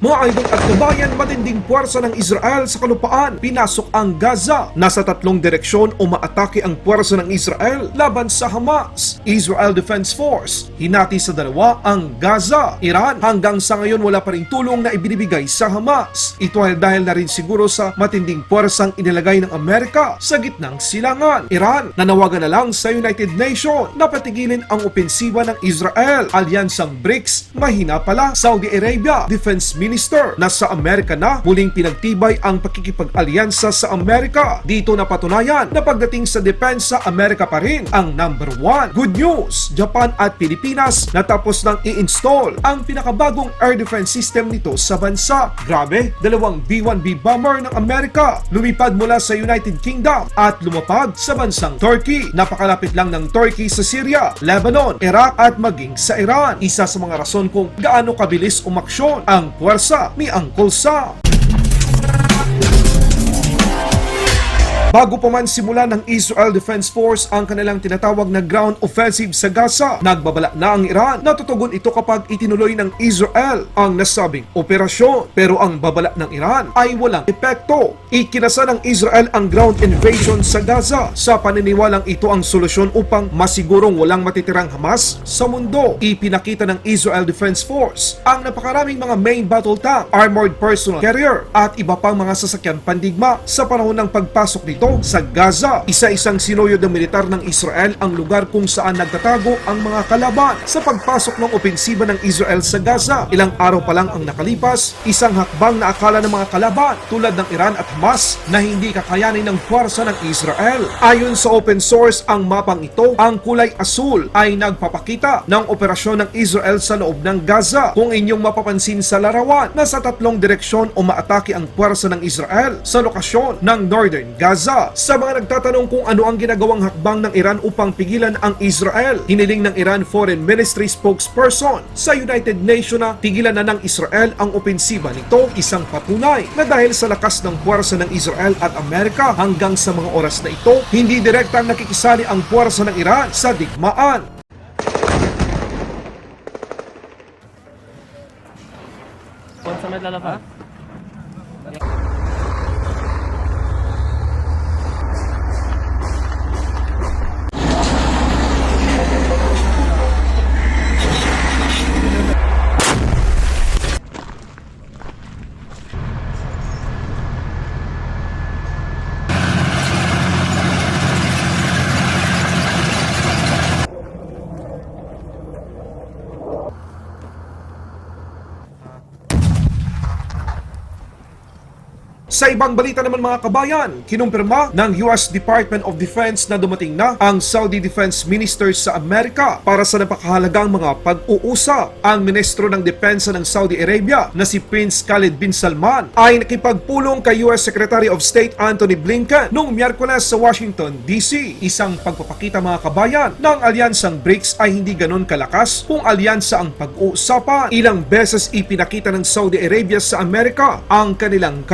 Mga idol at kabayan, matinding puwersa ng Israel sa kalupaan. Pinasok ang Gaza. Nasa tatlong direksyon umaatake ang puwersa ng Israel laban sa Hamas. Israel Defense Force, hinati sa dalawa ang Gaza. Iran, hanggang sa ngayon wala pa rin tulong na ibinibigay sa Hamas. Ito ay dahil na rin siguro sa matinding puwersang inilagay ng Amerika sa gitnang silangan. Iran, nanawagan na lang sa United Nations na patigilin ang opensiba ng Israel. Alyansang BRICS, mahina pala. Saudi Arabia, Defense Minister, nasa Amerika na muling pinagtibay ang pakikipag-alyansa sa Amerika. Dito napatunayan na pagdating sa depensa, Amerika pa rin ang number one. Good news, Japan at Pilipinas natapos nang i-install ang pinakabagong air defense system nito sa bansa. Grabe, dalawang B-1B bomber ng Amerika lumipad mula sa United Kingdom at lumapag sa bansang Turkey. Napakalapit lang ng Turkey sa Syria, Lebanon, Iraq at maging sa Iran. Isa sa mga rason kung gaano kabilis umaksyon ang puwersa ni Uncle Sam. Bago pa man simula ng Israel Defense Force ang kanilang tinatawag na ground offensive sa Gaza, nagbabala na ang Iran na tutugon ito kapag itinuloy ng Israel ang nasabing operasyon. Pero ang babala ng Iran ay walang epekto. Ikinasa ng Israel ang ground invasion sa Gaza sa paniniwalang ito ang solusyon upang masigurong walang matitirang Hamas sa mundo. Ipinakita ng Israel Defense Force ang napakaraming mga main battle tank, armored personnel carrier at iba pang mga sasakyan pandigma sa panahon ng pagpasok nito sa Gaza. Isa-isang sinuyod ng militar ng Israel ang lugar kung saan nagtatago ang mga kalaban sa pagpasok ng opensiba ng Israel sa Gaza. Ilang araw pa lang ang nakalipas, isang hakbang na akala ng mga kalaban tulad ng Iran at Hamas na hindi kakayanin ng puwersa ng Israel. Ayon sa open source, ang mapang ito, ang kulay asul ay nagpapakita ng operasyon ng Israel sa loob ng Gaza. Kung inyong mapapansin sa larawan, nasa tatlong direksyon umaatake ang puwersa ng Israel sa lokasyon ng Northern Gaza. Sa mga nagtatanong kung ano ang ginagawang hakbang ng Iran upang pigilan ang Israel, hiniling ng Iran Foreign Ministry spokesperson sa United Nations na pigilan na ng Israel ang opensiba nito, isang patunay na dahil sa lakas ng puwersa ng Israel at Amerika hanggang sa mga oras na ito, hindi direktang nakikisali ang puwersa ng Iran sa digmaan. Kung sa may? Sa ibang balita naman mga kabayan, kinumpirma ng US Department of Defense na dumating na ang Saudi Defense Minister sa Amerika para sa napakahalagang mga pag-uusap. Ang Ministro ng Depensa ng Saudi Arabia na si Prince Khalid bin Salman ay nakipagpulong kay US Secretary of State Anthony Blinken noong Miyerkules sa Washington, D.C. Isang pagpapakita mga kabayan ng alyansang BRICS ay hindi ganon kalakas kung alyansa ang pag-uusapan. Ilang beses ipinakita ng Saudi Arabia sa Amerika ang kanilang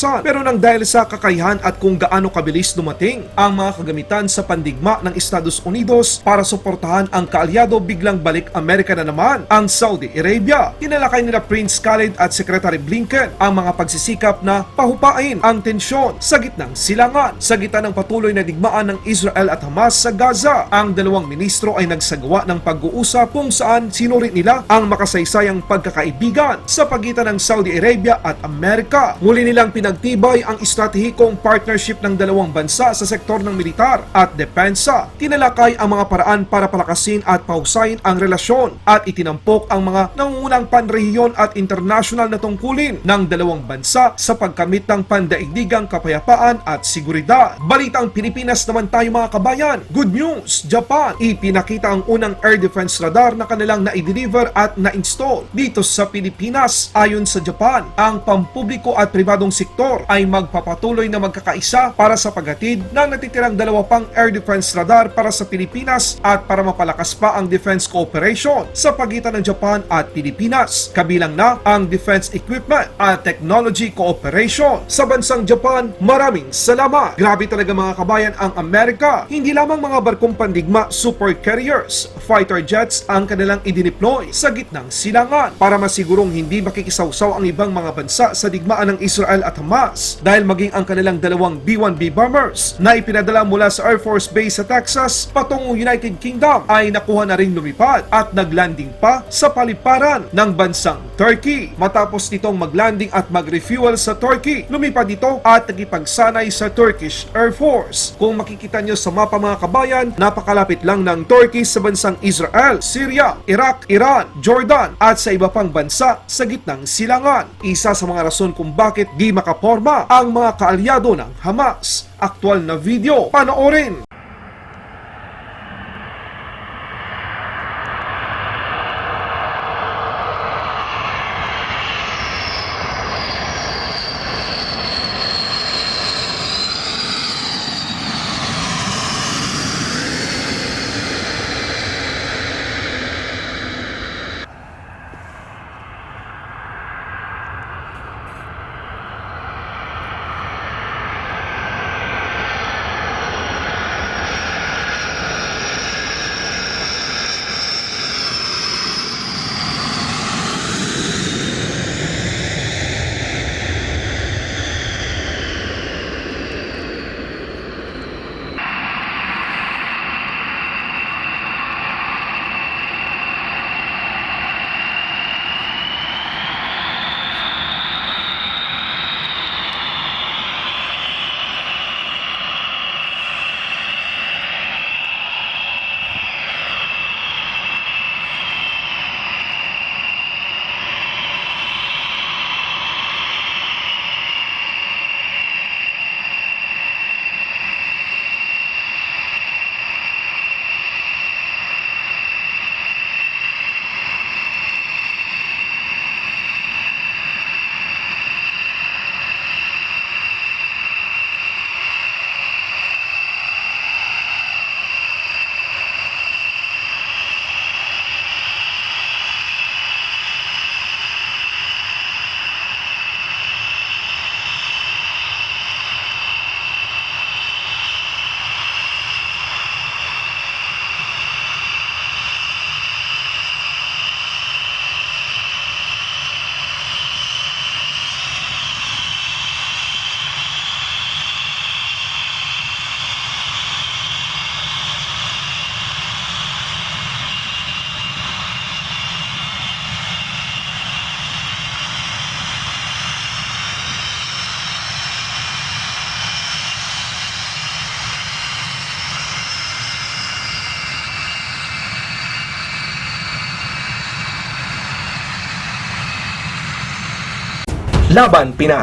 katigasan pero nang dahil sa kakayahan at kung gaano kabilis dumating ang mga kagamitan sa pandigma ng Estados Unidos para suportahan ang kaalyado biglang balik Amerika na naman ang Saudi Arabia. Tinalakay nila Prince Khalid at Secretary Blinken ang mga pagsisikap na pahupain ang tensyon sa gitnang silangan. Sa gitna ng patuloy na digmaan ng Israel at Hamas sa Gaza, ang dalawang ministro ay nagsagawa ng pag-uusap kung saan sinurit nila ang makasaysayang pagkakaibigan sa pagitan ng Saudi Arabia at Amerika. Muli nilang pinagtibay ang estratehikong partnership ng dalawang bansa sa sektor ng militar at depensa. Tinalakay ang mga paraan para palakasin at pahusayin ang relasyon at itinampok ang mga nangungunang panrehiyon at international na tungkulin ng dalawang bansa sa pagkamit ng pandaigdigang kapayapaan at seguridad. Balitang Pilipinas naman tayo mga kabayan. Good news! Japan ipinakita ang unang air defense radar na kanilang na-deliver at na-install dito sa Pilipinas. Ayon sa Japan, ang pampubliko at pribadong sektor sektor ay magpapatuloy na magkakaisa para sa paghatid ng natitirang dalawa pang air defense radar para sa Pilipinas at para mapalakas pa ang defense cooperation sa pagitan ng Japan at Pilipinas. Kabilang na ang defense equipment at technology cooperation. Sa bansang Japan, maraming salamat. Grabe talaga mga kabayan ang Amerika. Hindi lamang mga barkong pandigma, super carriers, fighter jets ang kanilang idineploy sa gitnang silangan para masigurong hindi makikisawsaw ang ibang mga bansa sa digmaan ng Israel at Hamas dahil maging ang kanilang dalawang B-1B bombers na ipinadala mula sa Air Force Base sa Texas patungong United Kingdom ay nakuha na ring lumipad at naglanding pa sa paliparan ng bansang Turkey. Matapos nitong maglanding at mag-refuel sa Turkey, lumipad ito at nagipagsanay sa Turkish Air Force. Kung makikita nyo sa mapa mga kabayan, napakalapit lang ng Turkey sa bansang Israel, Syria, Iraq, Iran, Jordan at sa iba pang bansa sa gitnang silangan. Isa sa mga rason kung bakit di makaporma ang mga kaalyado ng Hamas. Aktual na video, panoorin! Laban Pinas